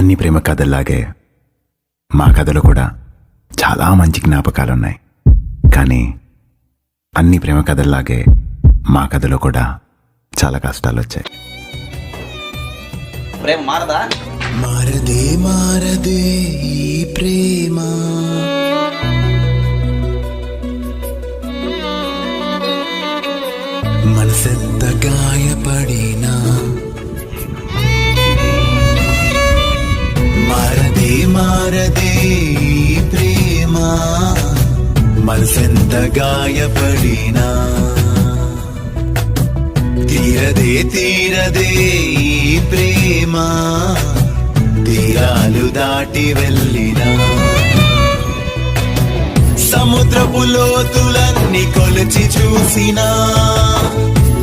అన్ని ప్రేమ కథల్లాగే మా కథలో కూడా చాలా మంచి జ్ఞాపకాలున్నాయి. కానీ అన్ని ప్రేమ కథల్లాగే మా కథలో కూడా చాలా కష్టాలు వచ్చాయి ప్రేమ మారదా? మారదే మారదే ఈ ప్రేమ. మనసెంత గాయపడినా మారదే ప్రేమ. మనసెంత గాయపడినా? తీరదే తీరదే ప్రేమ. తీరాలు దాటి వెళ్ళినా? సముద్రపు లోతులన్నీ కొలిచి చూసినా.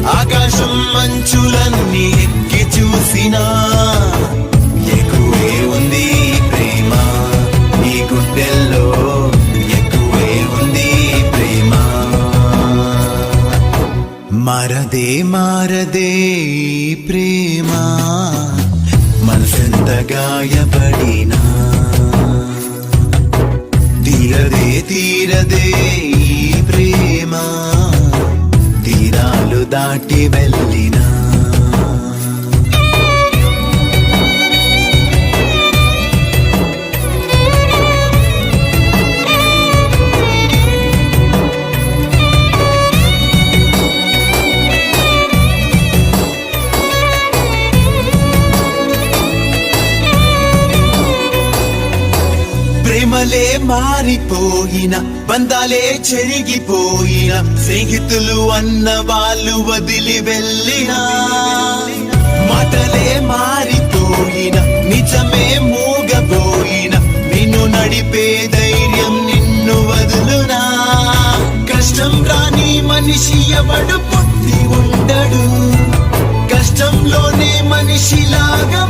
ఆకాశం మంచులన్నీ ఎక్కి చూసినా. మారదే మారదే ప్రేమ. మనసెంత గాయపడినా. తీరదే తీరదే ప్రేమ. తీరాలు దాటి వెళ్ళి ప్రేమలే మారిపోయిన బంధాలే చెరిగిపోయిన స్నేహితులు అన్న వాళ్ళు వదిలి వెళ్ళిన. మాటలే మారిపోయిన నిజమే మూగపోయిన నిన్ను నడిపే ధైర్యం నిన్ను వదులునా. కష్టం రాని మనిషి ఎవడు పుట్టి ఉండడు. కష్టంలోనే మనిషిలాగా